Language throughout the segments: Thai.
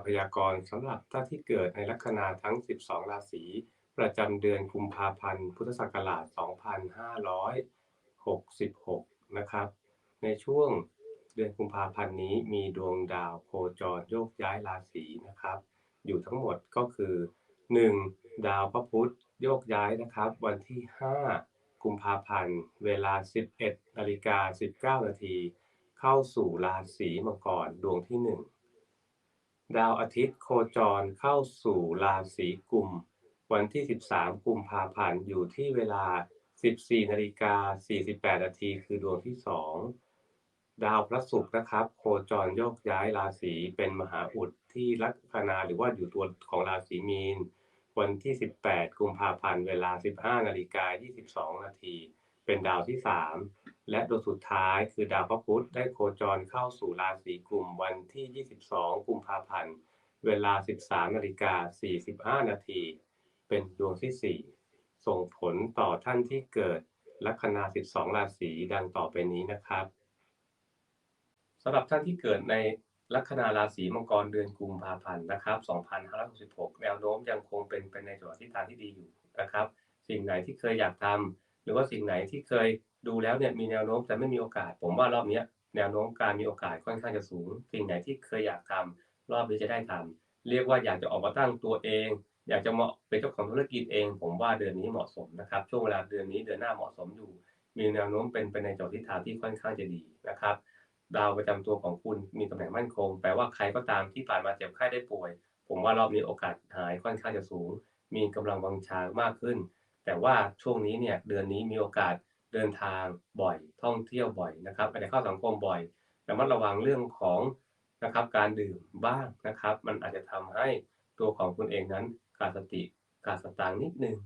าพยากรณ์สำหรับท่านที่เกิดในลัคนาทั้ง 12 ราศีประจำเดือนกุมภาพันธ์ พุทธศักราช 2566 นะครับ ในช่วงเดือนกุมภาพันธ์นี้มีดวงดาวโคจรโยกย้ายราศีนะครับ อยู่ทั้งหมดก็คือ 1. ดาวพระพุธโยกย้ายนะครับ วันที่ 5 กุมภาพันธ์ เวลา 11นาฬิกา19นาทีเข้าสู่ราศีมังกรดวงที่ 1 ดาวอาทิตย์โคจรเข้าสู่ราศีกุม วันที่ 13 กุมภาพันธ์อยู่ที่เวลา 14นาฬิกา48นาทีคือดวงที่ 2 ดาวพระศุกร์นะครับ โคจรโยกย้ายราศีเป็นมหาอุดที่ลัคนาหรือว่าอยู่ตัวของราศีมีน วันที่ 18 กุมภาพันธ์เวลา 15นาฬิกา22นาทีเป็นดาวที่ 3 และดวงสุดท้ายคือดาวพระพุธได้โคจรเข้าสู่ราศีกุมวันที่ 22 กุมภาพันธ์ เวลา 13นาฬิกา45 นาที เป็นดวงที่ 4 ส่งผลต่อท่านที่เกิดลัคนา 12 ราศีดังต่อไปนี้นะครับสำหรับท่านที่เกิดในลัคนาราศีมังกรเดือนกุมภาพันธ์นะครับ 2566 แนวโน้มยังคงเป็นไปในจังหวะทิศทางที่ดีอยู่นะครับ สิ่งไหนที่เคยอยากทำหรือว่าสิ่งไหนที่เคย ดูแล้วเนี่ยมีแนวโน้มแต่ไม่มีโอกาส ผมว่ารอบนี้แนวโน้มการมีโอกาสค่อนข้างจะสูงสิ่งไหนที่เคยอยากทำรอบนี้จะได้ทำเรียกว่าอยากจะออกมาตั้งตัวเอง อยากจะเหมาะเป็นเจ้าของธุรกิจเอง ผมว่าเดือนนี้เหมาะสมนะครับช่วงเวลาเดือนนี้เดือนหน้าเหมาะสมอยู่ มีแนวโน้มเป็นไปในจังหวะทิศทางที่ค่อนข้างจะดีนะครับดาวประจำตัวของคุณมีตำแหน่งมั่นคง แปลว่าใครก็ตามที่ผ่านมาเจ็บไข้ได้ป่วย ผมว่ารอบนี้โอกาสหายค่อนข้างจะสูง มีกำลังวังชามากขึ้น แต่ว่าช่วงนี้เนี่ยเดือนนี้มีโอกาส เดินทางบ่อยท่องเที่ยวบ่อยนะครับไปเข้าสังคมบ่อยระมัดระวังเรื่องของนะครับการดื่มบ้างนะครับ มันอาจจะทำให้ตัวของคุณเองนั้นขาดสติขาดสตางค์นิดนึง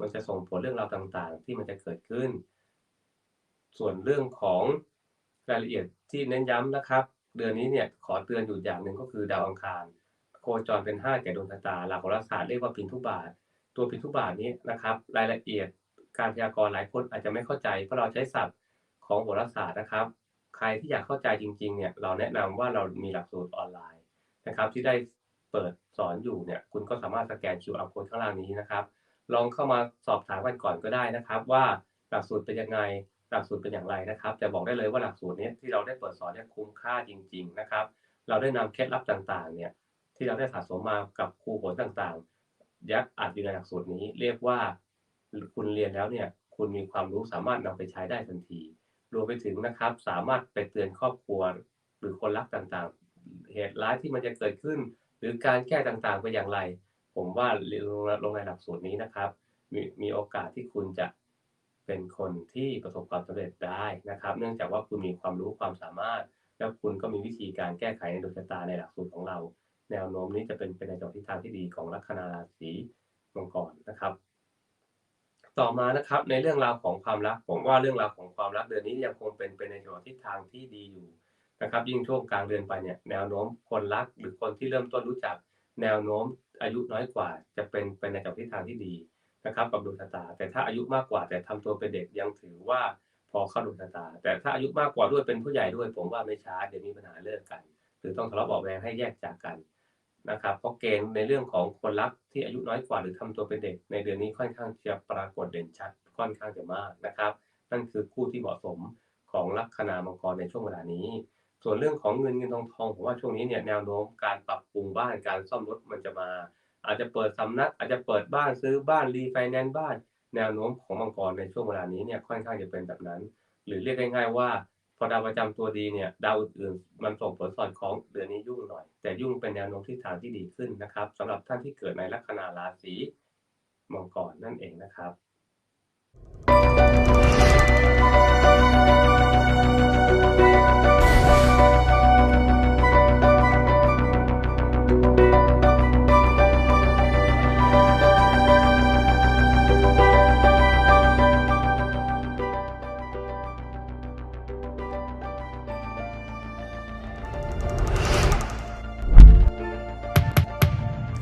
มันจะส่งผลเรื่องราวต่างๆ ที่มันจะเกิดขึ้น ส่วนเรื่องของรายละเอียดที่เน้นย้ำนะครับ เดือนนี้เนี่ยขอเตือนอยู่อย่างหนึ่งก็คือดาวอังคาร โคจรเป็น5แก่ดวงชะตาหลักโหราศาสตร์เรียกว่าพินทุบาท ตัวพินทุบาทนี้นะครับ รายละเอียด การพยากรณ์หลายคนอาจจะไม่เข้าใจเพราะเราใช้ศัพท์ของโหราศาสตร์นะครับ ใครที่อยากเข้าใจจริงๆเนี่ยเราแนะนำว่าเรามีหลักสูตรออนไลน์นะครับ ที่ได้เปิดสอนอยู่เนี่ยคุณก็สามารถสแกน QR code ข้างล่างนี้นะครับ ลองเข้ามาสอบถามกันก่อนก็ได้นะครับ ว่าหลักสูตรเป็นยังไงหลักสูตรเป็นอย่างไรนะครับจะบอกได้เลยว่าหลักสูตรนี้ที่เราได้เปิดสอนเนี่ยคุ้มค่าจริง ๆนะครับ เราได้นำเคล็ดลับต่างๆเนี่ยที่เราได้สะสมมากับครูโหนต่างๆยัดอัดอยู่ในหลักสูตรนี้ เรียกว่า คุณเรียนแล้วเนี่ยคุณมีความรู้สามารถนำไปใช้ได้ทันที รวมไปถึงนะครับ สามารถไปเตือนครอบครัว หรือคนรักต่างๆ เหตุร้ายที่มันจะเกิดขึ้น หรือการแก้ต่างๆไปอย่างไร ผมว่าลงในหลักสูตรนี้นะครับ มีมีโอกาสที่คุณจะเป็นคนที่ประสบความสำเร็จได้นะครับ เนื่องจากว่าคุณมีความรู้ความสามารถ แล้วคุณก็มีวิธีการแก้ไขในดวงชะตาในหลักสูตรของเรา แนวโน้มนี้จะเป็นไปในจังทิศทางที่ดีของลัคนาราศีมังกรนะครับ ต่อมานะครับในเรื่องราวของความรักผมว่าเรื่องราวของความรักเดือนนี้ยังคงเป็นไปในจังทิศทางที่ดีอยู่นะครับยิ่งช่วงกลางเดือนไปเนี่ยแนวโน้มคนรักหรือคนที่เริ่มต้นรู้จัก แนวโน้มอายุน้อยกว่า จะเป็นไปในจังทิศทางที่ดีนะครับกับดวงชะตา แต่ถ้าอายุมากกว่าแต่ทำตัวเป็นเด็กยังถือว่าพอเข้าดวงชะตา แต่ถ้าอายุมากกว่าด้วยเป็นผู้ใหญ่ด้วย ผมว่าไม่ช้าเดี๋ยวมีปัญหาเลิกกัน หรือต้องทะเลาะเบาแวงให้แยกจากกัน นะครับเพราะเกณฑ์ในเรื่องของคนรักที่อายุน้อยกว่าหรือทำตัวเป็นเด็ก ในเดือนนี้ค่อนข้างจะปรากฏเด่นชัดค่อนข้างจะมากนะครับ นั่นคือคู่ที่เหมาะสมของลัคนามังกรในช่วงเวลานี้ ส่วนเรื่องของเงินเงินทองทองผมว่าช่วงนี้เนี่ยแนวโน้มการปรับปรุงบ้านการซ่อมรถมันจะมา อาจจะเปิดสำนัก อาจจะเปิดบ้านซื้อบ้านรีไฟแนนซ์บ้าน แนวโน้มของมังกรในช่วงเวลานี้เนี่ยค่อนข้างจะเป็นแบบนั้น หรือเรียกง่ายๆว่า อดาวประจำตัวดีเนี่ยดาวอื่นๆมันส่งผลสอดคล้องเดือนนี้ยุ่งหน่อย แต่ยุ่งเป็นแนวโน้มที่ทางที่ดีขึ้นนะครับสำหรับท่านที่เกิดในลัคนาราศีมังกรนั่นเองนะครับ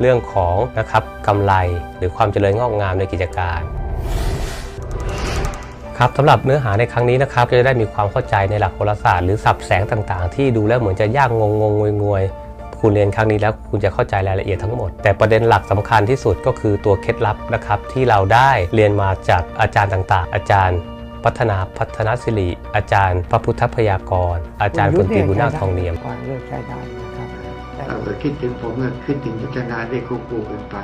เรื่องของนะครับกำไรหรือความเจริญงอกงามในกิจการครับสำหรับเนื้อหาในครั้งนี้นะครับจะได้มีความเข้าใจในหลักโหราศาสตร์หรือสับแสงต่างๆ ที่ดูแล้วเหมือนจะยากงงงงวยงวยๆคุณเรียนครั้งนี้แล้วคุณจะเข้าใจรายละเอียดทั้งหมด แต่ประเด็นหลักสำคัญที่สุดก็คือตัวเคล็ดลับนะครับที่เราได้เรียนมาจากอาจารย์ต่างๆ อาจารย์ พัฒนาพัฒนศิริอาจารย์ พระพุทธพยากร อาจารย์พลตรีบุญนาคทองเนียม ก่อนเลิกใช้ได้นะครับแต่เราก็คิดถึงผมก็คิดถึงพัฒนาได้ควบคู่กันไป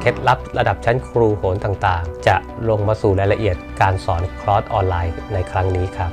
เคล็ดลับระดับชั้นครูโหรต่างๆ จะลงมาสู่รายละเอียดการสอนคลอร์สออนไลน์ในครั้งนี้ครับ